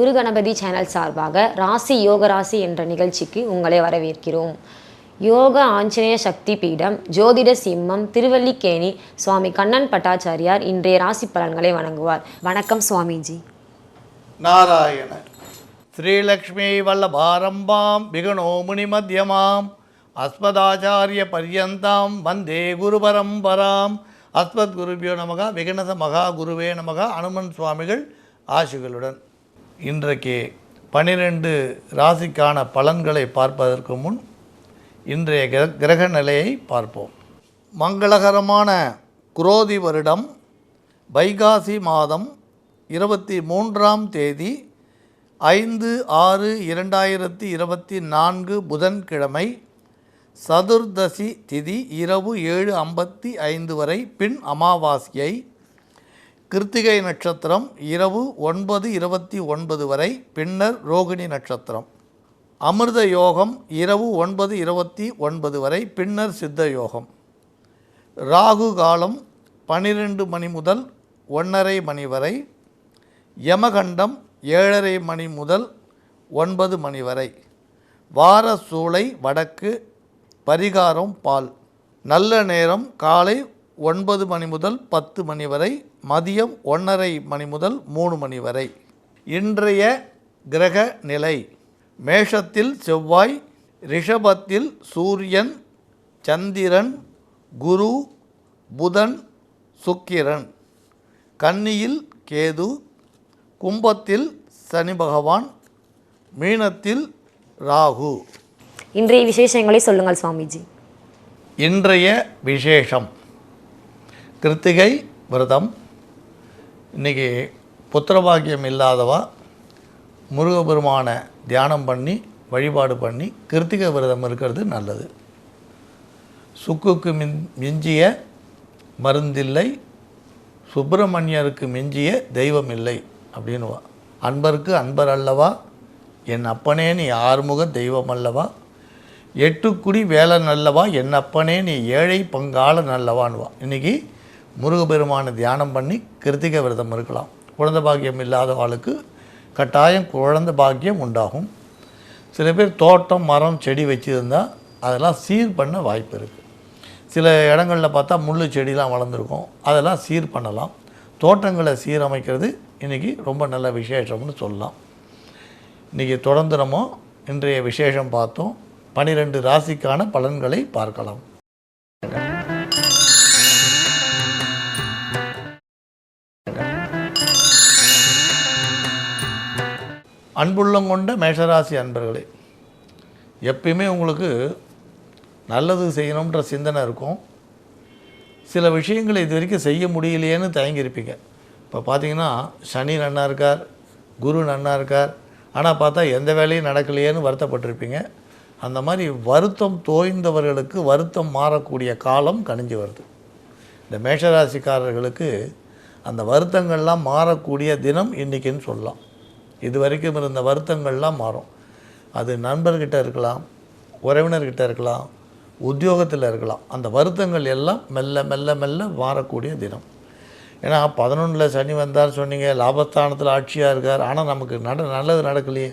குரு Ganapathi channel சார்பாக ராசி யோக ராசி என்ற நிகழ்ச்சிக்கு உங்களை வரவேற்கிறோம். யோக ஆஞ்சநேய சக்தி பீடம் ஜோதிட சிம்மம் திருவல்லிக்கேணி சுவாமி கண்ணன் பட்டாச்சாரியார் இன்றைய ராசி பலன்களை வணங்குவார். வணக்கம் சுவாமிஜி. நாராயண. ஸ்ரீலக்ஷ்மி வல்லபாரம்பாம் விகணோ மத்தியமாம். அஸ்மதாச்சாரிய பர்யந்தாம் வந்தே குரு பரம்பராம். அஸ்மத் குருபியோ நமகா விகணச மகா குருவே நமகா அனுமன் சுவாமிகள் ஆசிகளுடன். இன்றைக்கு பனிரெண்டு ராசிக்கான பலன்களை பார்ப்பதற்கு முன் இன்றைய கிர கிரக நிலையை பார்ப்போம். மங்களகரமான குரோதி வருடம் வைகாசி மாதம் இருபத்தி மூன்றாம் தேதி ஐந்து ஆறு இரண்டாயிரத்தி இருபத்தி நான்கு புதன்கிழமை சதுர்தசி திதி இரவு ஏழு ஐம்பத்தி ஐந்து வரை பின் அமாவாசையை கிருத்திகை நட்சத்திரம் இரவு ஒன்பது இருபத்தி ஒன்பது வரை பின்னர் ரோகிணி நட்சத்திரம். அமிர்த யோகம் இரவு ஒன்பது இருபத்தி ஒன்பது வரை பின்னர் சித்த யோகம். ராகு காலம் பன்னிரெண்டு மணி முதல் ஒன்றரை மணி வரை யமகண்டம் ஏழரை மணி முதல் ஒன்பது மணி வரை. வார சூளை வடக்கு பரிகாரம் பால். நல்ல நேரம் காலை ஒன்பது மணி முதல் பத்து மணி வரை மதியம் ஒன்றரை மணி முதல் மூணு மணி வரை. இன்றைய கிரக நிலை. மேஷத்தில் செவ்வாய் ரிஷபத்தில் சூரியன் சந்திரன் குரு புதன் சுக்கிரன். கன்னியில் கேது கும்பத்தில் சனி பகவான் மீனத்தில் ராகு. இன்றைய விசேஷங்களை சொல்லுங்கள் சுவாமிஜி. இன்றைய விசேஷம். கிருத்திகை விரதம். இன்றைக்கி புத்திரபாக்கியம் இல்லாதவா முருகபெருமானை தியானம் பண்ணி வழிபாடு பண்ணி கிருத்திக விரதம் இருக்கிறது நல்லது. சுக்குக்கு மின் மிஞ்சிய மருந்தில்லை சுப்பிரமணியருக்கு மிஞ்சிய தெய்வம் இல்லை அப்படின்னுவா. அன்பருக்கு அன்பர் அல்லவா? என் அப்பனே நீ ஆறுமுக தெய்வம் அல்லவா? எட்டுக்குடி வேலை நல்லவா என் அப்பனே நீ ஏழை பங்காள நல்லவான்வா இன்றைக்கி முருகபெருமானை தியானம் பண்ணி கிருத்திக விரதம் இருக்கலாம். குழந்தை பாக்கியம் இல்லாத ஆளுக்கு கட்டாயம் குழந்த பாக்கியம் உண்டாகும். சில பேர் தோட்டம் மரம் செடி வச்சுருந்தா அதெல்லாம் சீர் பண்ண வாய்ப்பு இருக்குது சில இடங்களில் பார்த்தா முள் செடிலாம் வளர்ந்துருக்கும். அதெல்லாம் சீர் பண்ணலாம். தோட்டங்களை சீரமைக்கிறது இன்றைக்கி ரொம்ப நல்ல விசேஷம்னு சொல்லலாம். இன்றைக்கி தொடர்ந்து நம்ம இன்றைய விசேஷம் பார்த்தோம். பனிரெண்டு ராசிக்கான பலன்களை பார்க்கலாம். அன்புள்ளம் கொண்ட மேஷராசி அன்பர்களே எப்பயுமே உங்களுக்கு நல்லது செய்யணுன்ற சிந்தனை இருக்கும். சில விஷயங்களை இது வரைக்கும் செய்ய முடியலையேன்னு தயங்கியிருப்பீங்க. இப்போ பார்த்தீங்கன்னா சனி நன்னா இருக்கார் குரு நன்னா இருக்கார். ஆனால் பார்த்தா எந்த வேலையும் நடக்கலையேன்னு வருத்தப்பட்டிருப்பீங்க. அந்த மாதிரி வருத்தம் தோய்ந்தவர்களுக்கு வருத்தம் மாறக்கூடிய காலம் கணிஞ்சு வருது. இந்த மேஷராசிக்காரர்களுக்கு அந்த வருத்தங்கள்லாம் மாறக்கூடிய தினம் இன்றைக்கின்னு சொல்லலாம். இது வரைக்கும் இருந்த வருத்தங்கள்லாம் மாறும். அது நண்பர்கிட்ட இருக்கலாம் உறவினர்கிட்ட இருக்கலாம் உத்தியோகத்தில் இருக்கலாம். அந்த வருத்தங்கள் எல்லாம் மெல்ல மெல்ல மெல்ல மாறக்கூடிய தினம். ஏன்னா பதினொன்றில் சனி வந்தார் சொன்னீங்க லாபஸ்தானத்தில் ஆட்சியாக இருக்கார். ஆனால் நமக்கு நட நல்லது நடக்கலையே.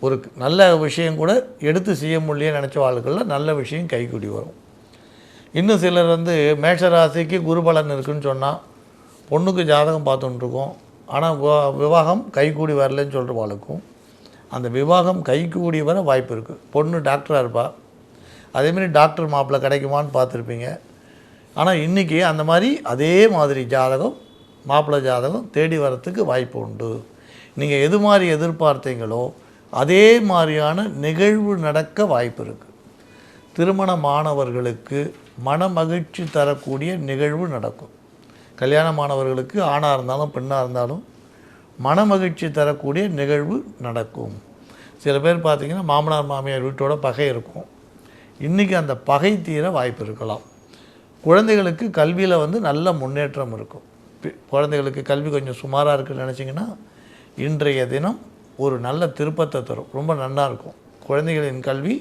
ஒரு நல்ல விஷயம் கூட எடுத்து செய்ய முடியலையே நினச்ச ஆளுகளில் நல்ல விஷயம் கைக்கூடி வரும். இன்னும் சிலர் வந்து மேஷராசிக்கு குருபலன் இருக்குன்னு சொன்னால் பொண்ணுக்கு ஜாதகம் பார்த்துட்டுருக்கோம் ஆனால் விவாகம் கைக்கூடி வரலன்னு சொல்கிற வாழ்க்கும் அந்த விவாகம் கைக்கூடி வர வாய்ப்பு இருக்குது பொண்ணு டாக்டராக இருப்பா. அதேமாரி டாக்டர் மாப்பிள்ளை கிடைக்குமான்னு பார்த்துருப்பீங்க. ஆனால் இன்றைக்கி அந்த மாதிரி அதே மாதிரி ஜாதகம் மாப்பிள்ளை ஜாதகம் தேடி வரத்துக்கு வாய்ப்பு உண்டு. நீங்கள் எது மாதிரி எதிர்பார்த்தீங்களோ அதே மாதிரியான நிகழ்வு நடக்க வாய்ப்பு இருக்குது திருமணமானவர்களுக்கு மன மகிழ்ச்சி தரக்கூடிய நிகழ்வு நடக்கும். கல்யாணமானவர்களுக்கு ஆணாக இருந்தாலும் பெண்ணாக இருந்தாலும் மன மகிழ்ச்சி தரக்கூடிய நிகழ்வு நடக்கும். சில பேர் பார்த்திங்கன்னா மாமனார் மாமியார் வீட்டோட பகை இருக்கும். இன்றைக்கி அந்த பகை தீர வாய்ப்பு இருக்கலாம். குழந்தைகளுக்கு கல்வியில் வந்து நல்ல முன்னேற்றம் இருக்கும். குழந்தைகளுக்கு கல்வி கொஞ்சம் சுமாராக இருக்குன்னு நினச்சிங்கன்னா இன்றைய தினம் ஒரு நல்ல திருப்பத்தை தரும். ரொம்ப நன்னா இருக்கும். குழந்தைகளின் கல்வி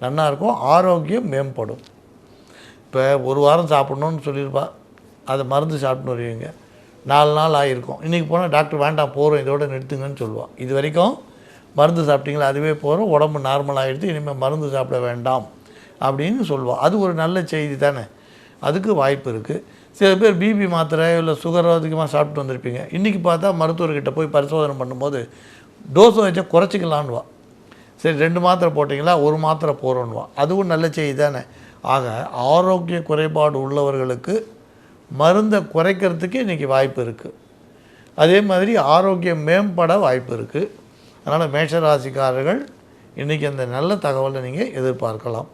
நன்னா இருக்கும். ஆரோக்கியம் மேம்படும். இப்போ ஒரு வாரம் சாப்பிட்ணுன்னு சொல்லியிருப்பா அதை மருந்து சாப்பிட்டு வருவீங்க. நாலு நாள் ஆகிருக்கும் இன்றைக்கி போனால் டாக்டர் வேண்டாம் போகிறோம் இதோட நிறுத்துங்கன்னு சொல்லுவாள் இது வரைக்கும் மருந்து சாப்பிட்டீங்களா? அதுவே போகிறோம் உடம்பு நார்மல் ஆகிடுது இனிமேல் மருந்து சாப்பிட வேண்டாம் அப்படின்னு சொல்லுவாள் அது ஒரு நல்ல செய்தி தானே. அதுக்கு வாய்ப்பு இருக்குது சில பேர் பிபி மாத்திரை இல்லை சுகர் அதிகமாக சாப்பிட்டு வந்திருப்பீங்க. இன்றைக்கி பார்த்தா மருத்துவர்கிட்ட போய் பரிசோதனை பண்ணும்போது டோஸை வச்சா குறைச்சிக்கலான்வா சரி ரெண்டு மாத்திரை போட்டிங்களா? ஒரு மாத்திரை போகிறோன்னுவா அதுவும் நல்ல செய்தி தானே. ஆக ஆரோக்கிய குறைபாடு உள்ளவர்களுக்கு மருந்தை குறைக்கிறதுக்கு இன்றைக்கி வாய்ப்பு இருக்குது அதே மாதிரி ஆரோக்கியம் மேம்பட வாய்ப்பு இருக்குது அதனால் மேஷராசிக்காரர்கள் இன்றைக்கி அந்த நல்ல தகவலை நீங்கள் எதிர்பார்க்கலாம்.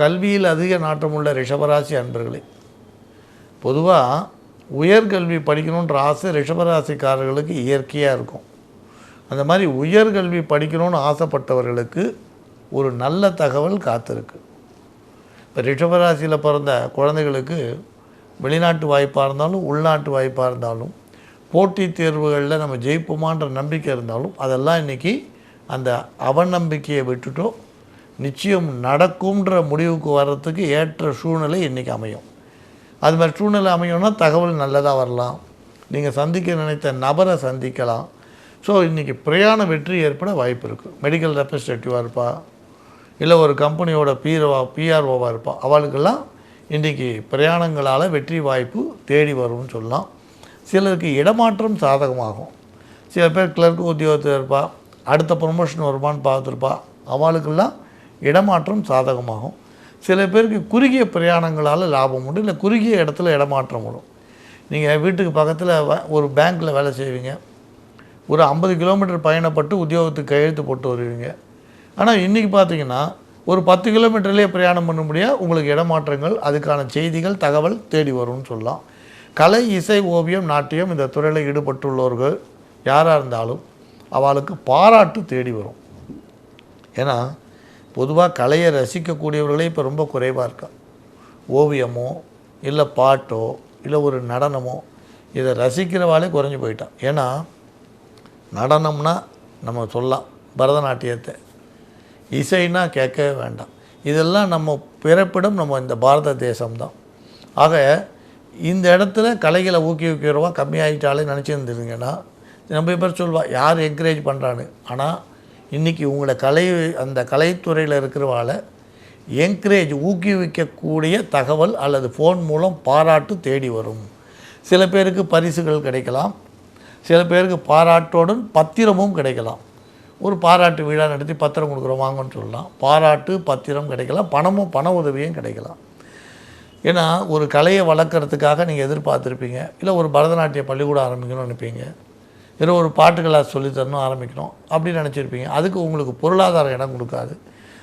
கல்வியில் அதிக நாட்டமுள்ள ரிஷபராசி அன்பர்களே பொதுவாக உயர்கல்வி படிக்கணுன்ற ஆசை ரிஷபராசிக்காரர்களுக்கு இயற்கையாக இருக்கும். அந்த மாதிரி உயர்கல்வி படிக்கணும்னு ஆசைப்பட்டவர்களுக்கு ஒரு நல்ல தகவல் காத்திருக்கு. இப்போ ரிஷபராசியில் பிறந்த குழந்தைகளுக்கு வெளிநாட்டு வாய்ப்பாக இருந்தாலும் உள்நாட்டு வாய்ப்பாக இருந்தாலும் போட்டித் தேர்வுகளில் நம்ம ஜெயிப்போமான்ற நம்பிக்கை இருந்தாலும் அதெல்லாம் இன்றைக்கி அந்த அவநம்பிக்கையை விட்டுட்டோ நிச்சயம் நடக்கும்ன்ற முடிவுக்கு வர்றதுக்கு ஏற்ற சூழ்நிலை இன்றைக்கி அமையும். அது மாதிரி சூழ்நிலை அமையும்னா தகவல் நல்லதாக வரலாம். நீங்கள் சந்திக்க நினைத்த நபரை சந்திக்கலாம். ஸோ இன்றைக்கி பிரயாண வெற்றி ஏற்பட வாய்ப்பு இருக்குது மெடிக்கல் ரெப்ரஸன்டேட்டிவாக இருப்பாள் இல்லை ஒரு கம்பெனியோட பிஆர்ஓ பிஆர்ஓவாக இருப்பாள் அவளுக்கெல்லாம் இன்றைக்கி பிரயாணங்களால் வெற்றி வாய்ப்பு தேடி வரும்னு சொல்லலாம். சிலருக்கு இடமாற்றம் சாதகமாகும். சில பேர் கிளர்க் உத்தியோகத்தில் இருப்பா. அடுத்த ப்ரொமோஷன் வருமான்னு பார்த்துருப்பா. அவளுக்கெல்லாம் இடமாற்றம் சாதகமாகும். சில பேருக்கு குறுகிய பிரயாணங்களால் லாபம் உண்டு இல்லை குறுகிய இடத்துல இடமாற்றம் வரும் நீங்கள் வீட்டுக்கு பக்கத்தில் ஒரு பேங்க்கில் வேலை செய்வீங்க. ஒரு ஐம்பது கிலோமீட்டர் பயணப்பட்டு உத்தியோகத்துக்கு கையெழுத்து போட்டு வருவீங்க. ஆனால் இன்றைக்கி பார்த்தீங்கன்னா ஒரு பத்து கிலோமீட்டர்லேயே பிரயாணம் பண்ண முடியாது உங்களுக்கு இடமாற்றங்கள் அதுக்கான செய்திகள் தகவல் தேடி வரும்னு சொல்லலாம். கலை இசை ஓவியம் நாட்டியம் இந்த துறையில் ஈடுபட்டுள்ளவர்கள் யாராக இருந்தாலும் அவளுக்கு பாராட்டு தேடி வரும். ஏன்னா பொதுவாக கலையை ரசிக்கக்கூடியவர்களே இப்போ ரொம்ப குறைவாக இருக்கா. ஓவியமோ இல்லை பாட்டோ இல்லை ஒரு நடனமோ இதை ரசிக்கிறவாளே குறைஞ்சி போயிட்டான் ஏன்னா நடனம்னா நம்ம சொல்லலாம் பரதநாட்டியத்தை. இசைனா கேட்கவே வேண்டாம். இதெல்லாம் நம்ம பிறப்பிடம் நம்ம இந்த பாரத தேசம்தான். ஆக இந்த இடத்துல கலைகளை ஊக்குவிக்கிறவா கம்மியாயிட்டாலே நினச்சிருந்துருங்கன்னா நம்ம பேர் சொல்வா யார் என்கரேஜ் பண்ணுறான்னு ஆனால் இன்றைக்கி உங்களை கலை அந்த கலைத்துறையில் இருக்கிறவால என்கரேஜ் ஊக்குவிக்கக்கூடிய தகவல் அல்லது ஃபோன் மூலம் பாராட்டு தேடி வரும். சில பேருக்கு பரிசுகள் கிடைக்கலாம். சில பேருக்கு பாராட்டோடன் பத்திரமும் கிடைக்கலாம். ஒரு பாராட்டு விழா நடத்தி பத்திரம் கொடுக்குறோம் வாங்கன்னு சொல்லலாம். பாராட்டு பத்திரம் கிடைக்கலாம். பணமும் பண உதவியும் கிடைக்கலாம். ஏன்னா ஒரு கலையை வளர்க்குறதுக்காக நீங்கள் எதிர்பார்த்துருப்பீங்க. இல்லை ஒரு பரதநாட்டிய பள்ளிக்கூடம் ஆரம்பிக்கணும்னு நினைப்பீங்க. இல்லை ஒரு பாட்டு கிளாஸ் சொல்லித்தரணும் ஆரம்பிக்கணும். அப்படின்னு நினச்சிருப்பீங்க. அதுக்கு உங்களுக்கு பொருளாதாரம் இடம் கொடுக்காது.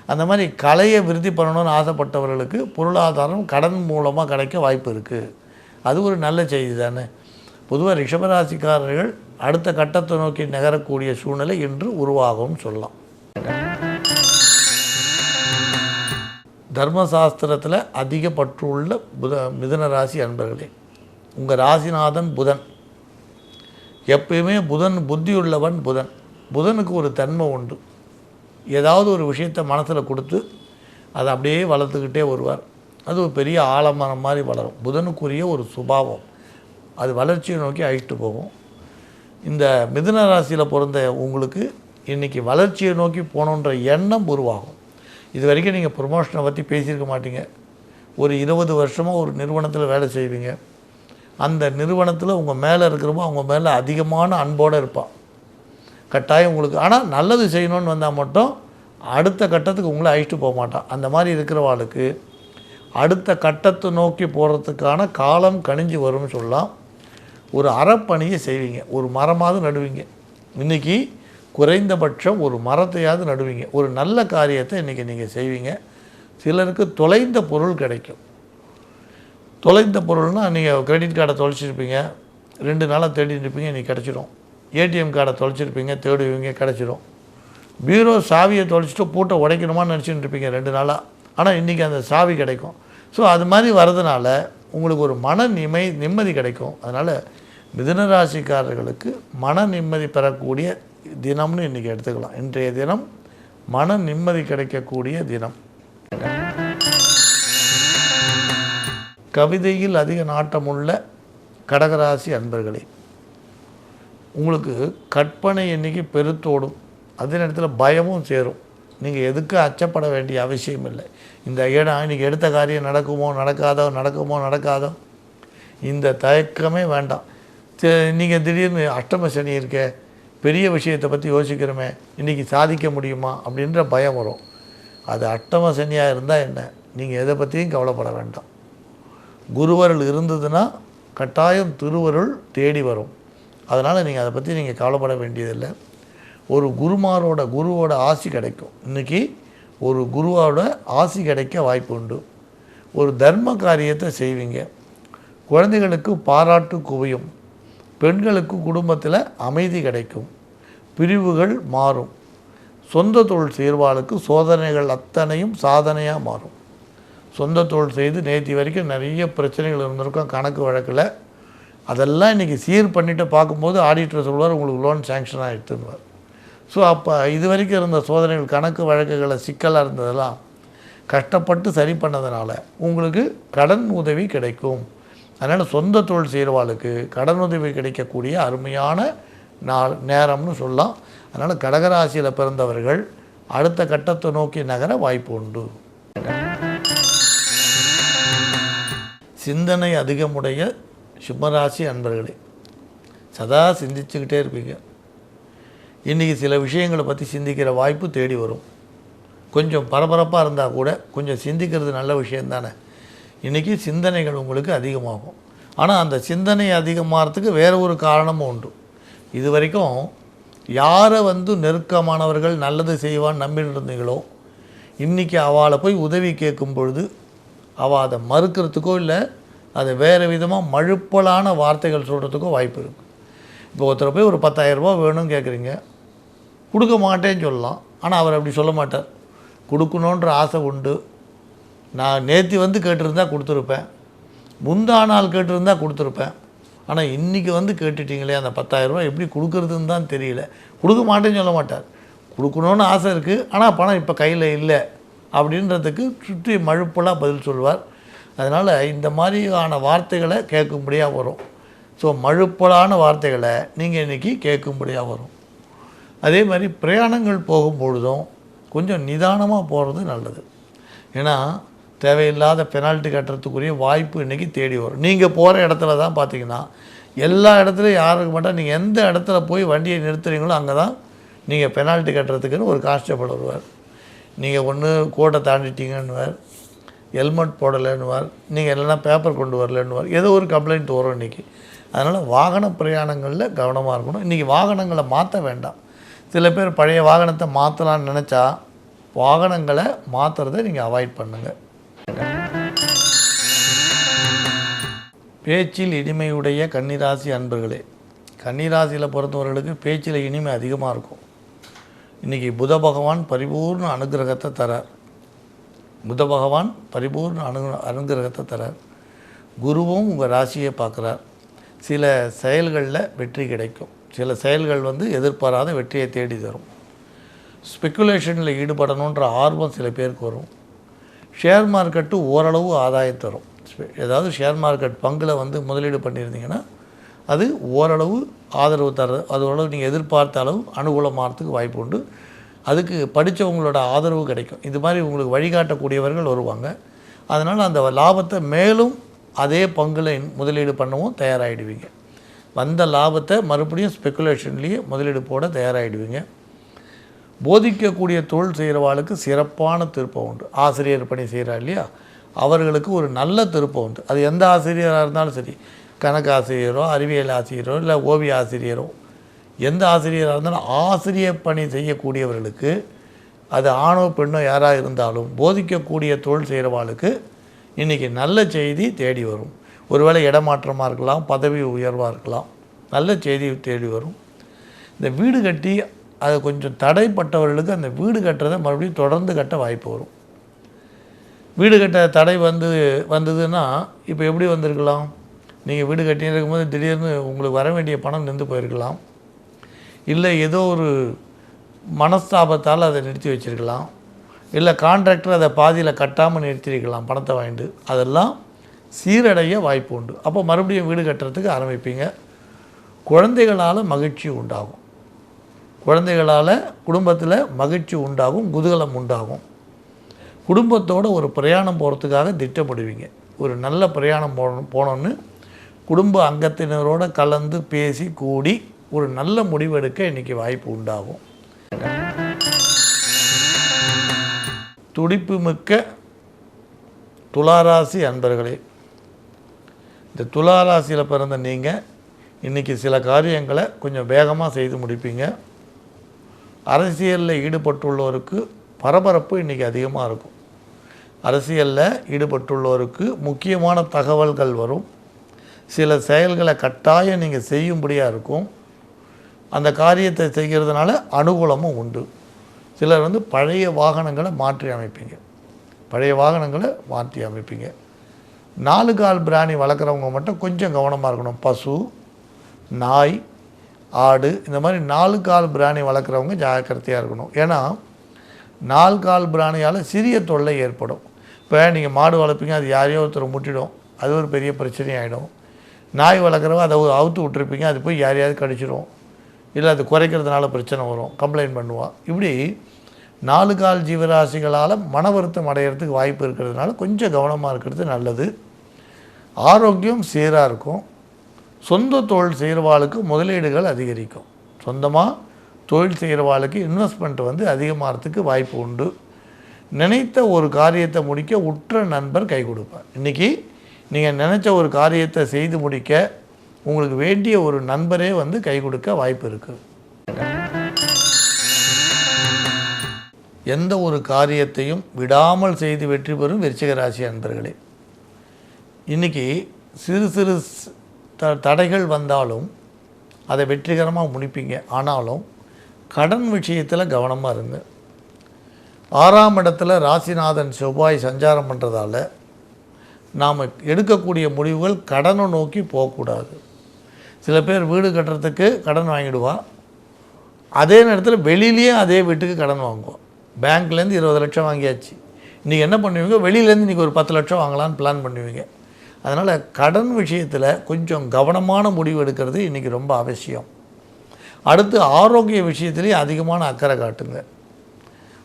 அந்த மாதிரி கலையை விருத்தி பண்ணணும்னு ஆசைப்பட்டவர்களுக்கு பொருளாதாரம் கடன் மூலமாக கிடைக்க வாய்ப்பு இருக்குது அது ஒரு நல்ல செய்தி தானே. பொதுவாக ரிஷபராசிக்காரர்கள் அடுத்த கட்டத்தை நோக்கி நகரக்கூடிய சூழ்நிலை இன்று உருவாகும் சொல்லலாம். தர்மசாஸ்திரத்தில் அதிக பற்றுள்ள புத மிதன ராசி அன்பர்களே உங்கள் ராசிநாதன் புதன். எப்பயுமே புதன் புத்தியுள்ளவன் புதன். புதனுக்கு ஒரு தன்மை உண்டு. ஏதாவது ஒரு விஷயத்தை மனசில் கொடுத்து அதை அப்படியே வளர்த்துக்கிட்டே வருவார். அது ஒரு பெரிய ஆலமரம் மாதிரி வளரும். புதனுக்குரிய ஒரு சுபாவம். அது வளர்ச்சியை நோக்கி அழிட்டு போகும். இந்த மிதுன ராசியில் பிறந்த உங்களுக்கு இன்றைக்கி வளர்ச்சியை நோக்கி போகணுன்ற எண்ணம் உருவாகும். இது வரைக்கும் நீங்கள் ப்ரொமோஷனை பற்றி பேசியிருக்க மாட்டீங்க. ஒரு இருபது வருஷமாக ஒரு நிறுவனத்தில் வேலை செய்வீங்க. அந்த நிறுவனத்தில் உங்கள் மேலே இருக்கிறப்போ அவங்க மேலே அதிகமான அன்போடு இருப்பான். கட்டாயம் உங்களுக்கு ஆனால் நல்லது செய்யணும்னு வந்தால் மட்டும் அடுத்த கட்டத்துக்கு உங்களை அழைச்சிட்டு போக மாட்டான். அந்த மாதிரி இருக்கிறவாளுக்கு அடுத்த கட்டத்தை நோக்கி போகிறதுக்கான காலம் கணிஞ்சு வரும்னு சொல்லலாம். ஒரு அறப்பணியை செய்வீங்க. ஒரு மரமாவது நடுவீங்க. இன்றைக்கி குறைந்தபட்சம் ஒரு மரத்தையாவது நடுவீங்க. ஒரு நல்ல காரியத்தை இன்றைக்கி நீங்கள் செய்வீங்க. சிலருக்கு தொலைந்த பொருள் கிடைக்கும். தொலைந்த பொருள்னால் நீங்கள் கிரெடிட் கார்டை தொலைச்சிருப்பீங்க. ரெண்டு நாளாக தேடிட்டு இருப்பீங்க இன்றைக்கி கிடச்சிரும். ஏடிஎம் கார்டை தொலைச்சிருப்பீங்க தேடுவீங்க கிடச்சிரும். பீரோ சாவியை தொலைச்சிட்டு பூட்டை உடைக்கணுமான்னு நினச்சிட்டு இருப்பீங்க ரெண்டு நாளாக ஆனால் இன்றைக்கி அந்த சாவி கிடைக்கும். ஸோ அது மாதிரி வர்றதுனால உங்களுக்கு ஒரு மன நிமை நிம்மதி கிடைக்கும். அதனால் மிதுனராசிக்காரர்களுக்கு மன நிம்மதி பெறக்கூடிய தினம்னு இன்றைக்கி எடுத்துக்கலாம். இன்றைய தினம் மன நிம்மதி கிடைக்கக்கூடிய தினம். கவிதையில் அதிக நாட்டமுள்ள கடகராசி அன்பர்களே உங்களுக்கு கற்பனை எண்ணிக்கை பெருத்தோடும் அதே நேரத்தில் பயமும் சேரும். நீங்கள் எதுக்கும் அச்சப்பட வேண்டிய அவசியம் இல்லை இந்த இடம் இன்றைக்கி எடுத்த காரியம் நடக்குமோ நடக்காதோ நடக்குமோ நடக்காதோ? இந்த தயக்கமே வேண்டாம். நீங்கள் திடீர்னு அஷ்டம சனி இருக்க பெரிய விஷயத்தை பற்றி யோசிக்கிறோமே இன்றைக்கி சாதிக்க முடியுமா அப்படின்ற பயம் வரும். அது அஷ்டம சனியாக இருந்தால் என்ன? நீங்கள் எதை பற்றியும் கவலைப்பட வேண்டாம். குருவருள் இருந்ததுன்னா கட்டாயம் திருவருள் தேடி வரும். அதனால் நீங்கள் அதை பற்றி நீங்கள் கவலைப்பட வேண்டியதில்லை. ஒரு குருமாரோட குருவோட ஆசி கிடைக்கும். இன்றைக்கி ஒரு குருவோட ஆசி கிடைக்க வாய்ப்பு உண்டு. ஒரு தர்ம காரியத்தை செய்வீங்க. குழந்தைகளுக்கு பாராட்டு குவியும். பெண்களுக்கு குடும்பத்தில் அமைதி கிடைக்கும். பிரிவுகள் மாறும். சொந்த தொழில் செய்வாளுக்கு சோதனைகள் அத்தனையும் சாதனையாக மாறும். சொந்த தொழில் செய்து நேற்று வரைக்கும் நிறைய பிரச்சனைகள் இருந்திருக்கும் கணக்கு வழக்கில். அதெல்லாம் இன்றைக்கி சீர் பண்ணிட்டு பார்க்கும்போது ஆடிட்டர் சொல்வார் உங்களுக்கு லோன் சேங்ஷன் ஆகிடுத்துன்னுவார் ஸோ அப்போ இது வரைக்கும் இருந்த சோதனைகள் கணக்கு வழக்குகளை சிக்கலாக இருந்ததெல்லாம் கஷ்டப்பட்டு சரி பண்ணதுனால உங்களுக்கு கடன் உதவி கிடைக்கும். அதனால் சொந்த தொழில் செய்கிறவாளுக்கு கடன் உதவி கிடைக்கக்கூடிய அருமையான நாள் நேரம்னு சொல்லலாம். அதனால் கடகராசியில் பிறந்தவர்கள் அடுத்த கட்டத்தை நோக்கி நகர வாய்ப்பு உண்டு. சிந்தனை அதிகமுடைய சிம்மராசி அன்பர்களே சதா சிந்திச்சுக்கிட்டே இருப்பீங்க. இன்றைக்கி சில விஷயங்களை பற்றி சிந்திக்கிற வாய்ப்பு தேடி வரும். கொஞ்சம் பரபரப்பாக இருந்தால் கூட கொஞ்சம் சிந்திக்கிறது நல்ல விஷயந்தானே இன்றைக்கி சிந்தனைகள் உங்களுக்கு அதிகமாகும். ஆனால் அந்த சிந்தனை அதிகமாகிறதுக்கு வேறு ஒரு காரணமும் உண்டு. இது வரைக்கும் யாரை வந்து நெருக்கமானவர்கள் நல்லது செய்வான்னு நம்பிட்டு இருந்தீங்களோ இன்றைக்கி அவளை போய் உதவி கேட்கும் பொழுது அவள் அதை மறுக்கிறதுக்கோ இல்லை அதை வேறு விதமாக மழுப்பலான வார்த்தைகள் சொல்கிறதுக்கோ வாய்ப்பு இருக்குது இப்போ ஒருத்தரை போய் ஒரு பத்தாயிரரூபா வேணும்னு கேட்குறீங்க கொடுக்க மாட்டேன்னு சொல்லலாம். ஆனால் அவர் அப்படி சொல்ல மாட்டார். கொடுக்கணுன்ற ஆசை உண்டு. நான் நேற்று வந்து கேட்டிருந்தா கொடுத்துருப்பேன். முந்தா நாள் கேட்டிருந்தா கொடுத்துருப்பேன். ஆனால் இன்றைக்கி வந்து கேட்டுட்டிங்களே அந்த 10000 ரூபாய் எப்படி கொடுக்குறதுன்னு தான் தெரியல. கொடுக்க மாட்டேன்னு சொல்ல மாட்டார். கொடுக்கணுன்னு ஆசை இருக்குது ஆனால் பணம் இப்போ கையில் இல்லை. அப்படின்றதுக்கு சுற்றி மழுப்பலாக பதில் சொல்வார் அதனால் இந்த மாதிரியான வார்த்தைகளை கேட்கும்படியாக வரும். ஸோ மழுப்பலான வார்த்தைகளை நீங்கள் இன்றைக்கி கேட்கும்படியாக வரும். அதே மாதிரி பிரயாணங்கள் போகும்பொழுதும் கொஞ்சம் நிதானமாக போகிறது நல்லது. ஏன்னா தேவையில்லாத பெனால்ட்டி கட்டுறதுக்குரிய வாய்ப்பு இன்றைக்கி தேடி வரும். நீங்கள் போகிற இடத்துல தான் பார்த்தீங்கன்னா எல்லா இடத்துலையும் யாருக்கு மட்டும் நீங்கள் எந்த இடத்துல போய் வண்டியை நிறுத்துறீங்களோ அங்கே தான் நீங்கள் பெனால்ட்டி கட்டுறதுக்குன்னு ஒரு கான்ஸ்டபிள் வருவார். நீங்கள் ஒன்று கோட்டை தாண்டிட்டீங்கன்னுவார் ஹெல்மெட் போடலைன்னுவார் நீங்கள் இல்லைன்னா பேப்பர் கொண்டு வரலன்னுவார் ஏதோ ஒரு கம்ப்ளைண்ட் வரும் இன்றைக்கி அதனால் வாகன பிரயாணங்களில் கவனமாக இருக்கணும். இன்றைக்கி வாகனங்களை மாற்ற வேண்டாம். சில பேர் பழைய வாகனத்தை மாற்றலான்னு நினச்சா வாகனங்களை மாற்றுறதை நீங்கள் அவாய்ட் பண்ணுங்கள் பேச்சில் இனிமையுடைய கன்னிராசி அன்பர்களே கன்னிராசியில் பிறந்தவர்களுக்கு பேச்சில் இனிமை அதிகமாக இருக்கும். இன்றைக்கி புத பகவான் பரிபூர்ண அனுகிரகத்தை தரார். புத பகவான் பரிபூர்ண அனு அனுகிரகத்தை தரார். குருவும் உங்கள் ராசியை பார்க்குறார். சில செயல்களில் வெற்றி கிடைக்கும். சில செயல்கள் வந்து எதிர்பாராத வெற்றியை தேடி தரும். ஸ்பெக்குலேஷனில் ஈடுபடணுன்ற ஆர்வம் சில பேருக்கு வரும். ஷேர் மார்க்கெட்டு ஓரளவு ஆதாயம் தரும். ஏதாவது ஷேர் மார்க்கெட் பங்கில் வந்து முதலீடு பண்ணியிருந்தீங்கன்னா அது ஓரளவு ஆதரவு தர அது ஓரளவு நீங்கள் எதிர்பார்த்த அளவு அனுகூலமானதுக்கு வாய்ப்பு உண்டு. அதுக்கு படித்தவங்களோட ஆதரவு கிடைக்கும். இது மாதிரி உங்களுக்கு வழிகாட்டக்கூடியவர்கள் வருவாங்க. அதனால் அந்த லாபத்தை மேலும் அதே பங்கில் முதலீடு பண்ணவும் தயாராகிடுவீங்க வந்த லாபத்தை மறுபடியும் ஸ்பெக்குலேஷன்லேயே முதலீடு போட தயாராகிடுவீங்க போதிக்கக்கூடிய தொழில் செய்கிறவாளுக்கு சிறப்பான திருப்பம் உண்டு. ஆசிரியர் பணி செய்கிறா இல்லையா? அவர்களுக்கு ஒரு நல்ல திருப்பம் உண்டு. அது எந்த ஆசிரியராக இருந்தாலும் சரி கணக்கு ஆசிரியரோ அறிவியல் ஆசிரியரோ இல்லை ஓவிய ஆசிரியரோ எந்த ஆசிரியராக இருந்தாலும் ஆசிரியர் பணி செய்யக்கூடியவர்களுக்கு அது ஆணோ பெண்ணோ யாராக இருந்தாலும் போதிக்கக்கூடிய தொழில் செய்கிறவாளுக்கு இன்றைக்கி நல்ல செய்தி தேடி வரும். ஒருவேளை இடமாற்றமாக இருக்கலாம் பதவி உயர்வாக இருக்கலாம். நல்ல செய்தி தேடி வரும். இந்த வீடு கட்டி அது கொஞ்சம் தடைப்பட்டவர்களுக்கு அந்த வீடு கட்டுறதை மறுபடியும் தொடர்ந்து கட்ட வாய்ப்பு வரும். வீடு கட்ட தடை வந்து வந்ததுன்னா இப்போ எப்படி வந்திருக்கலாம்? நீங்கள் வீடு கட்டின்னு இருக்கும்போது திடீர்னு உங்களுக்கு வர வேண்டிய பணம் நின்று போயிருக்கலாம். இல்லை ஏதோ ஒரு மனஸ்தாபத்தால் அதை நிறுத்தி வச்சிருக்கலாம். இல்லை கான்ட்ராக்டர் அதை பாதியில் கட்டாமல் நிறுத்திருக்கலாம் பணத்தை வாங்கிட்டு. அதெல்லாம் சீரடைய வாய்ப்பு உண்டு. அப்போ மறுபடியும் வீடு கட்டுறதுக்கு ஆரம்பிப்பீங்க. குழந்தைகளால் மகிழ்ச்சி உண்டாகும். குழந்தைகளால் குடும்பத்தில் மகிழ்ச்சி உண்டாகும் குதூகலம் உண்டாகும். குடும்பத்தோடு ஒரு பிரயாணம் போகிறதுக்காக திட்டமிடுவீங்க. ஒரு நல்ல பிரயாணம் போகணும் போனோன்னு குடும்ப அங்கத்தினரோடு கலந்து பேசி கூடி ஒரு நல்ல முடிவெடுக்க இன்றைக்கி வாய்ப்பு உண்டாகும். துடிப்பு மிக்க துளாராசி அன்பர்களே இந்த துளாராசியில் பிறந்த நீங்கள் இன்றைக்கி சில காரியங்களை கொஞ்சம் வேகமாக செய்து முடிப்பீங்க. அரசியலில் ஈடுபட்டுள்ளோருக்கு பரபரப்பு இன்றைக்கி அதிகமாக இருக்கும். அரசியலில் ஈடுபட்டுள்ளோருக்கு முக்கியமான தகவல்கள் வரும். சில செயல்களை கட்டாயம் நீங்கள் செய்யும்படியாக இருக்கும். அந்த காரியத்தை செய்கிறதுனால அனுகூலமும் உண்டு. சிலர் வந்து பழைய வாகனங்களை மாற்றி அமைப்பீங்க. பழைய வாகனங்களை மாற்றி அமைப்பீங்க. நாலு கால் பிராணி வளர்க்குறவங்க மட்டும் கொஞ்சம் கவனமாக இருக்கணும். பசு நாய் ஆடு இந்த மாதிரி நாலு கால் பிராணி வளர்க்குறவங்க ஜாக்கிரதையாக இருக்கணும். ஏன்னா நாலு கால் பிராணியால் சிறிய தொல்லை ஏற்படும். இப்போ நீங்கள் மாடு வளர்ப்பீங்க அது யாரையோ ஒருத்தர் முட்டிடும். அது ஒரு பெரிய பிரச்சனையாயிடும். நாய் வளர்க்குறவங்க அதை அவுத்து விட்டுருப்பீங்க அது போய் யாரையாவது கடிச்சிடும். இல்லை அது குறைக்கிறதுனால பிரச்சனை வரும். கம்ப்ளைண்ட் பண்ணுவாள் இப்படி நாலு கால் ஜீவராசிகளால் மன வருத்தம் அடையிறதுக்கு வாய்ப்பு இருக்கிறதுனால கொஞ்சம் கவனமாக இருக்கிறது நல்லது. ஆரோக்கியம் சீராக இருக்கும். சொந்த தொழில் செய்கிறவாளுக்கு முதலீடுகள் அதிகரிக்கும். சொந்தமாக தொழில் செய்கிறவாளுக்கு இன்வெஸ்ட்மெண்ட் வந்து அதிகமாகிறதுக்கு வாய்ப்பு உண்டு. நினைத்த ஒரு காரியத்தை முடிக்க உற்ற நண்பர் கை கொடுப்பார். இன்றைக்கி நீங்கள் நினச்ச ஒரு காரியத்தை செய்து முடிக்க உங்களுக்கு வேண்டிய ஒரு நண்பரே வந்து கை கொடுக்க வாய்ப்பு இருக்குது எந்த ஒரு காரியத்தையும் விடாமல் செய்து வெற்றி பெறும் விருச்சிக ராசி அன்பர்களே. இன்றைக்கி சிறு சிறு த தடைகள் வந்தாலும் அதை வெற்றிகரமாக முடிப்பீங்க. ஆனாலும் கடன் விஷயத்தில் கவனமாக இருங்க. ஆறாம் இடத்துல ராசிநாதன் செவ்வாய் சஞ்சாரம் பண்ணுறதால நாம் எடுக்கக்கூடிய முடிவுகள் கடனை நோக்கி போகக்கூடாது. சில பேர் வீடு கட்டுறதுக்கு கடன் வாங்கிடுவான் அதே நேரத்தில் வெளியிலேயே அதே வீட்டுக்கு கடன் வாங்குவோம் பேங்க்லேருந்து இருபது லட்சம் வாங்கியாச்சு. இன்றைக்கி என்ன பண்ணுவீங்க? வெளியிலேருந்து இன்றைக்கி ஒரு பத்து லட்சம் வாங்கலாம்னு பிளான் பண்ணுவீங்க. அதனால் கடன் விஷயத்தில் கொஞ்சம் கவனமான முடிவு எடுக்கிறது இன்றைக்கி ரொம்ப அவசியம். அடுத்து ஆரோக்கிய விஷயத்துலேயும் அதிகமான அக்கறை காட்டுங்க.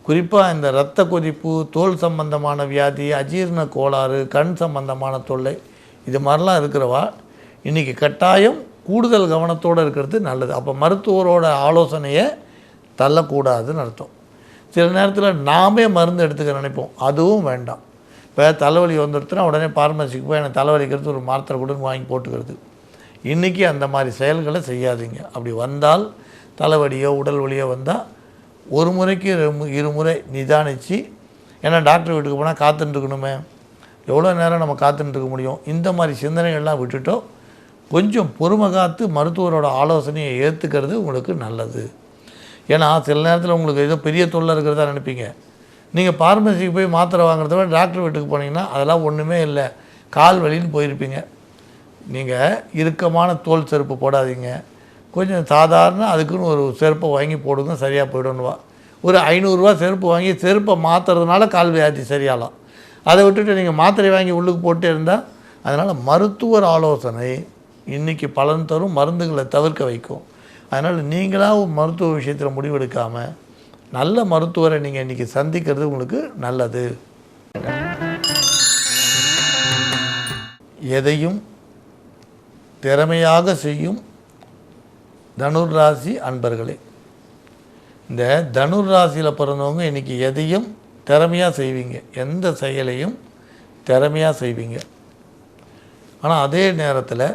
குறிப்பாக இந்த இரத்த கொதிப்பு தோல் சம்பந்தமான வியாதி அஜீரண கோளாறு கண் சம்பந்தமான தொல்லை இது மாதிரிலாம் இருக்கிறவா இன்றைக்கி கட்டாயம் கூடுதல் கவனத்தோடு இருக்கிறது நல்லது. அப்போ மருத்துவரோட ஆலோசனையை தள்ளக்கூடாதுன்னு அர்த்தம். சில நேரத்தில் நாமே மருந்து எடுத்துக்க நினைப்போம். அதுவும் வேண்டாம். இப்போ தலைவலி வந்துடுத்துனா உடனே ஃபார்மசிக்கு போய் எனக்கு தலைவலிக்கிறது ஒரு மாத்திரை கொடுன்னு வாங்கி போட்டுக்கிறது. இன்றைக்கி அந்த மாதிரி செயல்களை செய்யாதீங்க. அப்படி வந்தால் தலைவலியோ உடல் வலியோ வந்தால் ஒரு முறைக்கு இருமுறை நிதானித்து ஏன்னா டாக்டர் வீட்டுக்கு போனால் காத்துட்டுருக்கணுமே எவ்வளோ நேரம் நம்ம காத்துட்டுருக்க முடியும்? இந்த மாதிரி சிந்தனைகள்லாம் விட்டுட்டோம் கொஞ்சம் பொறுமை காத்து மருத்துவரோட ஆலோசனையை ஏற்றுக்கிறது உங்களுக்கு நல்லது. ஏன்னா சில நேரத்தில் உங்களுக்கு ஏதோ பெரிய தொல்லை இருக்கிறதா நினைப்பீங்க. நீங்கள் பார்மசிக்கு போய் மாத்திரை வாங்குறத விட டாக்டர் வீட்டுக்கு போனீங்கன்னா அதெல்லாம் ஒன்றுமே இல்லை. கால் வலின்னு போயிருப்பீங்க. நீங்கள் இறுக்கமான தோல் செருப்பு போடாதீங்க. கொஞ்சம் சாதாரண அதுக்குன்னு ஒரு செருப்பை வாங்கி போடுங்க சரியாக போயிடணுவா ஒரு ஐநூறுரூவா செருப்பு வாங்கி செருப்பை மாற்றுறதுனால கால் வியாதி சரியாகலாம். அதை விட்டுட்டு நீங்கள் மாத்திரை வாங்கி உள்ளுக்கு போட்டே இருந்தால் அதனால் மருத்துவர் ஆலோசனை இன்றைக்கி பலன் தரும் மருந்துகளை தவிர்க்க வைக்கும். அதனால் நீங்களாக ஒரு மருத்துவ விஷயத்தில் முடிவெடுக்காமல் நல்ல மருத்துவரை நீங்கள் இன்றைக்கி சந்திக்கிறது உங்களுக்கு நல்லது. எதையும் திறமையாக செய்யும் தனுர் ராசி அன்பர்களே இந்த தனுர் ராசியில் பிறந்தவங்க இன்றைக்கி எதையும் திறமையாக செய்வீங்க. எந்த செயலையும் திறமையாக செய்வீங்க. ஆனால் அதே நேரத்தில்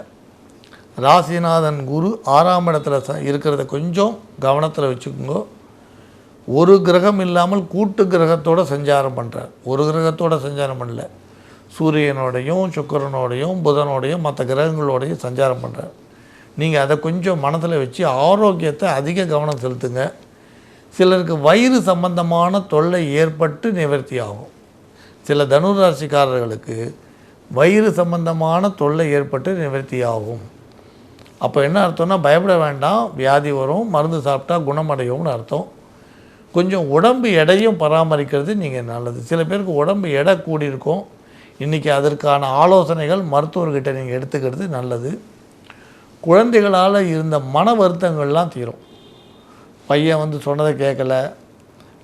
ராசிநாதன் குரு ஆறாம் இடத்துல ச இருக்கிறத கொஞ்சம் கவனத்தில் வச்சுக்கோங்க. ஒரு கிரகம் இல்லாமல் கூட்டு கிரகத்தோட சஞ்சாரம் பண்ணுறார் ஒரு கிரகத்தோட சஞ்சாரம் பண்ணல. சூரியனோடையும் சுக்கிரனோடையும் புதனோடையும் மற்ற கிரகங்களோடையும் சஞ்சாரம் பண்ணுறார் நீங்கள் அதை கொஞ்சம் மனதில் வச்சு ஆரோக்கியத்தை அதிக கவனம் செலுத்துங்க. சிலருக்கு வயிறு சம்பந்தமான தொல்லை ஏற்பட்டு நிவர்த்தி ஆகும். சில தனுராசிக்காரர்களுக்கு வயிறு சம்பந்தமான தொல்லை ஏற்பட்டு நிவர்த்தி ஆகும். அப்போ என்ன அர்த்தம்னா பயப்பட வேண்டாம் வியாதி வரும் மருந்து சாப்பிட்டா குணமடையும்னு அர்த்தம். கொஞ்சம் உடம்பு எடையும் பராமரிக்கிறது நீங்கள் நல்லது. சில பேருக்கு உடம்பு எடை கூடியிருக்கும். இன்றைக்கி அதற்கான ஆலோசனைகள் மருத்துவர்கிட்ட நீங்கள் எடுத்துக்கிறது நல்லது. குழந்தைகளால் இருந்த மன வருத்தங்கள்லாம் தீரும். பையன் வந்து சொன்னதை கேட்கல.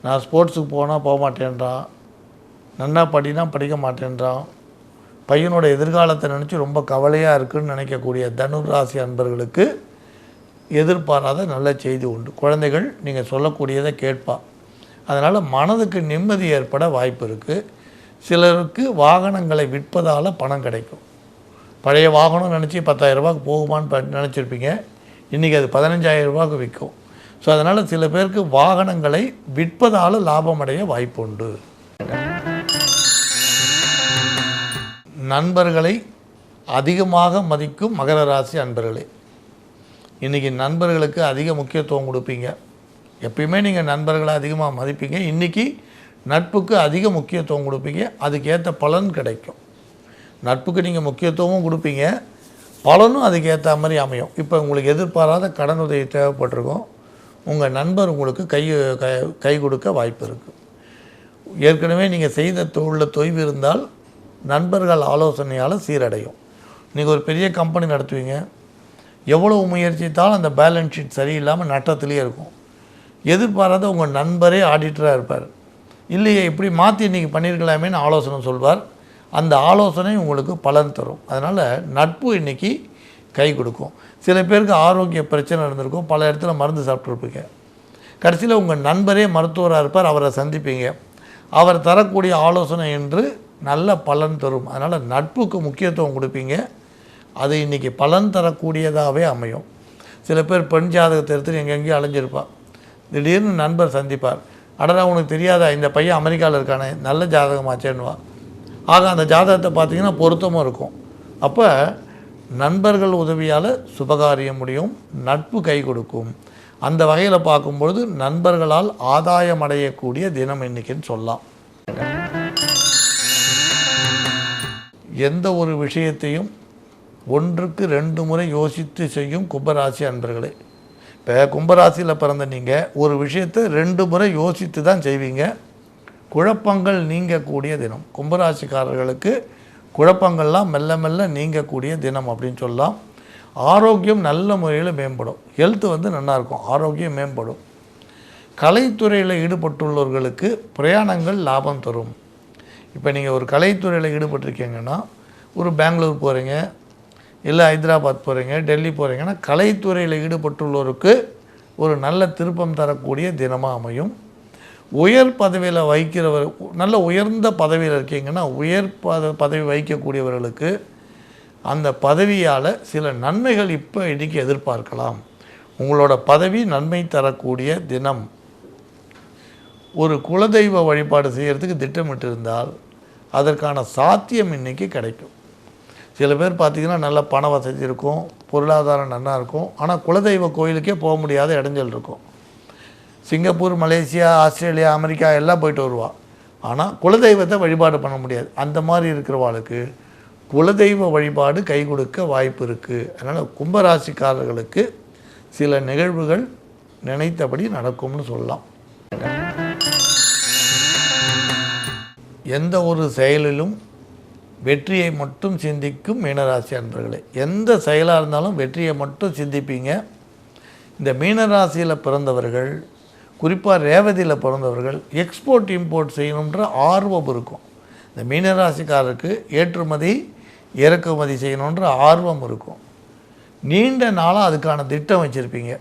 நான் ஸ்போர்ட்ஸுக்கு போனால் போக மாட்டேன்றான். நல்லா படினா படிக்க மாட்டேன்றான். பையனோட எதிர்காலத்தை நினச்சி ரொம்ப கவலையாக இருக்குதுன்னு நினைக்கக்கூடிய தனுர் ராசி அன்பர்களுக்கு எதிர்பாராத நல்ல செய்தி உண்டு. குழந்தைகள் நீங்கள் சொல்லக்கூடியதை கேட்பா. அதனால் மனதுக்கு நிம்மதி ஏற்பட வாய்ப்பு இருக்குது சிலருக்கு வாகனங்களை விற்பதால் பணம் கிடைக்கும். பழைய வாகனம் நினச்சி பத்தாயிரரூபாக்கு போகுமான்னு நினச்சிருப்பீங்க. இன்றைக்கி அது பதினஞ்சாயிரம் ரூபாய்க்கு விற்கும் ஸோ அதனால் சில பேருக்கு வாகனங்களை விற்பதால் லாபம் அடைய வாய்ப்பு உண்டு. நண்பர்களை அதிகமாக மதிக்கும் மகர ராசி அன்பர்களே. இன்றைக்கி நண்பர்களுக்கு அதிக முக்கியத்துவம் கொடுப்பீங்க. எப்பயுமே நீங்கள் நண்பர்களை அதிகமாக மதிப்பீங்க. இன்றைக்கி நட்புக்கு அதிக முக்கியத்துவம் கொடுப்பீங்க. அதுக்கேற்ற பலன் கிடைக்கும். நட்புக்கு நீங்கள் முக்கியத்துவமும் கொடுப்பீங்க. பலனும் அதுக்கேற்ற மாதிரி அமையும். இப்போ உங்களுக்கு எதிர்பாராத கடன் உதவி தேவைப்பட்டிருக்கும். உங்கள் நண்பர் உங்களுக்கு கை கை கொடுக்க வாய்ப்பு இருக்குது ஏற்கனவே நீங்கள் செய்த தொழிலில் தொய்வு இருந்தால் நண்பர்கள் ஆலோசனையால் சீரடையும். நீங்கள் ஒரு பெரிய கம்பெனி நடத்துவீங்க. எவ்வளவு முயற்சித்தாலும் அந்த பேலன்ஸ் ஷீட் சரியில்லாமல் நட்டத்திலேயே இருக்கும். எதிர்பாராத உங்கள் நண்பரே ஆடிட்டராக இருப்பார். இல்லையே இப்படி மாற்றி இன்றைக்கி பண்ணியிருக்கலாமேன்னு ஆலோசனை சொல்வார். அந்த ஆலோசனை உங்களுக்கு பலன் தரும். அதனால் நட்பு இன்றைக்கி கை கொடுக்கும். சில பேருக்கு ஆரோக்கிய பிரச்சனை இருந்திருக்கும் பல இடத்துல மருந்து சாப்பிட்ருப்பீங்க கடைசியில் உங்கள் நண்பரே மருத்துவராக இருப்பார். அவரை சந்திப்பீங்க. அவர் தரக்கூடிய ஆலோசனை என்று நல்ல பலன் தரும். அதனால் நட்புக்கு முக்கியத்துவம் கொடுப்பீங்க. அது இன்றைக்கி பலன் தரக்கூடியதாகவே அமையும். சில பேர் பெண் ஜாதகத்தை எடுத்து எங்கெங்கேயும் அலைஞ்சிருப்பாள் திடீர்னு நண்பர் சந்திப்பார். அடடா உனக்கு தெரியாதா? இந்த பையன் அமெரிக்காவில் இருக்கானே நல்ல ஜாதகமாச்சேன்னுவா. ஆக அந்த ஜாதகத்தை பார்த்தீங்கன்னா பொருத்தமும் இருக்கும். அப்போ நண்பர்கள் உதவியால் சுபகாரியம் முடியும் நட்பு கை கொடுக்கும். அந்த வகையில் பார்க்கும்பொழுது நண்பர்களால் ஆதாயம் அடையக்கூடிய தினம் இன்றைக்கின்னு சொல்லலாம். எந்த ஒரு விஷயத்தையும் ஒன்றுக்கு ரெண்டு முறை யோசித்து செய்யும் கும்பராசி அன்பர்களே. இப்போ கும்பராசியில் பிறந்த நீங்கள் ஒரு விஷயத்தை ரெண்டு முறை யோசித்து தான் செய்வீங்க. குழப்பங்கள் நீங்கக்கூடிய தினம். கும்பராசிக்காரர்களுக்கு குழப்பங்கள்லாம் மெல்ல மெல்ல நீங்கக்கூடிய தினம் அப்படின்னு சொல்லலாம். ஆரோக்கியம் நல்ல முறையில் மேம்படும். ஹெல்த்து வந்து நல்லாயிருக்கும் ஆரோக்கியம் மேம்படும். கலைத்துறையில் ஈடுபட்டுள்ளவர்களுக்கு பிரயாணங்கள் லாபம் தரும். இப்போ நீங்கள் ஒரு கலைத்துறையில் ஈடுபட்டிருக்கீங்கன்னா ஒரு பெங்களூர் போகிறீங்க இல்லை ஹைதராபாத் போகிறீங்க டெல்லி போகிறீங்கன்னா கலைத்துறையில் ஈடுபட்டுள்ளோருக்கு ஒரு நல்ல திருப்பம் தரக்கூடிய தினமாக அமையும். உயர் பதவியில் வைக்கிறவர் நல்ல உயர்ந்த பதவியில் இருக்கீங்கன்னா உயர் பத பதவி வைக்கக்கூடியவர்களுக்கு அந்த பதவியால் சில நன்மைகள் இப்போ இன்றைக்கி எதிர்பார்க்கலாம். உங்களோட பதவி நன்மை தரக்கூடிய தினம். ஒரு குலதெய்வ வழிபாடு செய்கிறதுக்கு திட்டமிட்டிருந்தால் அதற்கான சாத்தியம் இன்னைக்கு கிடைக்கும். சில பேர் பார்த்திங்கன்னா நல்ல பண வசதி இருக்கும் பொருளாதாரம் நல்லா இருக்கும். ஆனால் குலதெய்வ கோயிலுக்கே போக முடியாத இடைஞ்சல் இருக்கும். சிங்கப்பூர் மலேசியா ஆஸ்திரேலியா அமெரிக்கா எல்லாம் போயிட்டு வருவாள் ஆனால் குலதெய்வத்தை வழிபாடு பண்ண முடியாது. அந்த மாதிரி இருக்கிறவாளுக்கு குலதெய்வ வழிபாடு கை கொடுக்க வாய்ப்பு இருக்குது அதனால் கும்பராசிக்காரர்களுக்கு சில நிகழ்வுகள் நினைத்தபடி நடக்கும்னு சொல்லலாம். எந்த ஒரு செயலிலும் வெற்றியை மட்டும் சிந்திக்கும் மீனராசி அன்பர்களே. எந்த செயலாக இருந்தாலும் வெற்றியை மட்டும் சிந்திப்பீங்க. இந்த மீனராசியில் பிறந்தவர்கள் குறிப்பாக ரேவதியில் பிறந்தவர்கள் எக்ஸ்போர்ட் இம்போர்ட் செய்யணுன்ற ஆர்வம் இருக்கும். இந்த மீனராசிக்காரருக்கு ஏற்றுமதி இறக்குமதி செய்யணுன்ற ஆர்வம் இருக்கும். நீண்ட நாளாக அதுக்கான திட்டம் வச்சுருப்பீங்க.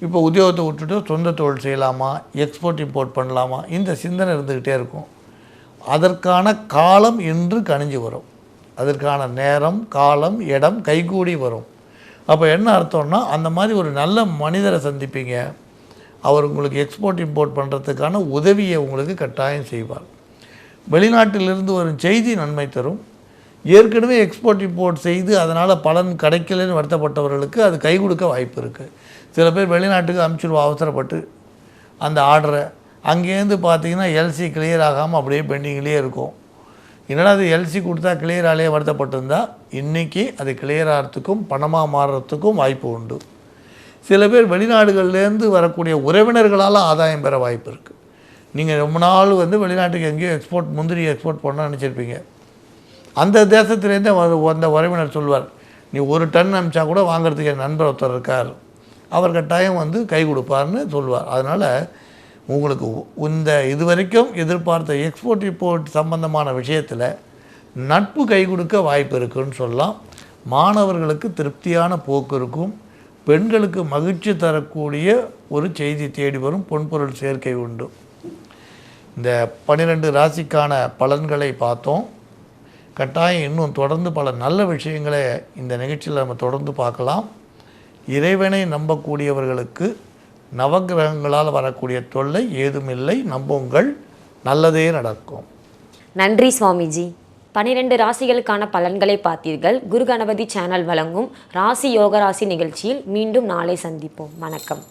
இப்போ உத்தியோகத்தை விட்டுட்டு சொந்த தொழில் செய்யலாமா எக்ஸ்போர்ட் இம்போர்ட் பண்ணலாமா இந்த சிந்தனை இருந்துக்கிட்டே இருக்கும். அதற்கான காலம் இன்று கணிஞ்சு வரும். அதற்கான நேரம் காலம் இடம் கைகூடி வரும். அப்போ என்ன அர்த்தம்னா அந்த மாதிரி ஒரு நல்ல மனிதரை சந்திப்பீங்க. அவர் உங்களுக்கு எக்ஸ்போர்ட் இம்போர்ட் பண்ணுறதுக்கான உதவியை உங்களுக்கு கட்டாயம் செய்வார். வெளிநாட்டிலிருந்து வரும் செய்தி நன்மை தரும். ஏற்கனவே எக்ஸ்போர்ட் இம்போர்ட் செய்து அதனால் பலன் கிடைக்கலன்னு வருத்தப்பட்டவர்களுக்கு அது கை கொடுக்க வாய்ப்பு இருக்குது சில பேர் வெளிநாட்டுக்கு அனுப்பிச்சிடுவோம் அவசரப்பட்டு அந்த ஆர்டரை அங்கேருந்து பார்த்தீங்கன்னா எல்சி கிளியர் ஆகாமல் அப்படியே பெண்டிங்லேயே இருக்கும். என்னடா அது எல்சி கொடுத்தா கிளியர் ஆலையே வருத்தப்பட்டிருந்தா இன்றைக்கி அது கிளியர் ஆகிறதுக்கும் பணமாக மாறுறதுக்கும் வாய்ப்பு உண்டு. சில பேர் வெளிநாடுகள்லேருந்து வரக்கூடிய உறவினர்களால் ஆதாயம் பெற வாய்ப்பு இருக்குது நீங்கள் ரொம்ப நாள் வந்து வெளிநாட்டுக்கு எங்கேயோ எக்ஸ்போர்ட் முந்திரி எக்ஸ்போர்ட் பண்ண நினச்சிருப்பீங்க. அந்த தேசத்துலேருந்தே வ- வந்த உறவினர் சொல்வார் நீ ஒரு டன் அனுப்பிச்சா கூட வாங்குறதுக்கு என் நண்பர் ஒருத்தர் இருக்கார். அவர் கட்டாயம் வந்து கை கொடுப்பார்னு சொல்வார். அதனால் உங்களுக்கு இந்த இந்த இதுவரைக்கும் எதிர்பார்த்த எக்ஸ்போர்ட் இம்போர்ட் சம்பந்தமான விஷயத்தில் நட்பு கை கொடுக்க வாய்ப்பு இருக்குன்னு சொல்லலாம். மாணவர்களுக்கு திருப்தியான போக்கு இருக்கும். பெண்களுக்கு மகிழ்ச்சி தரக்கூடிய ஒரு செய்தி தேடி வரும் பொன்பொருள் சேர்க்கை உண்டு. இந்த பன்னிரெண்டு ராசிக்கான பலன்களை பார்த்தோம். கட்டாயம் இன்னும் தொடர்ந்து பல நல்ல விஷயங்களை இந்த நிகழ்ச்சியில் நம்ம தொடர்ந்து பார்க்கலாம். இறைவனை நம்பக்கூடியவர்களுக்கு நவக்கிரகங்களால் வரக்கூடிய தொல்லை ஏதுமில்லை. நம்புங்கள் நல்லதே நடக்கும். நன்றி சுவாமிஜி. பனிரெண்டு ராசிகளுக்கான பலன்களை பார்த்தீர்கள். குரு கணபதி சேனல் வழங்கும் ராசி யோகராசி நிகழ்ச்சியில் மீண்டும் நாளை சந்திப்போம். வணக்கம்.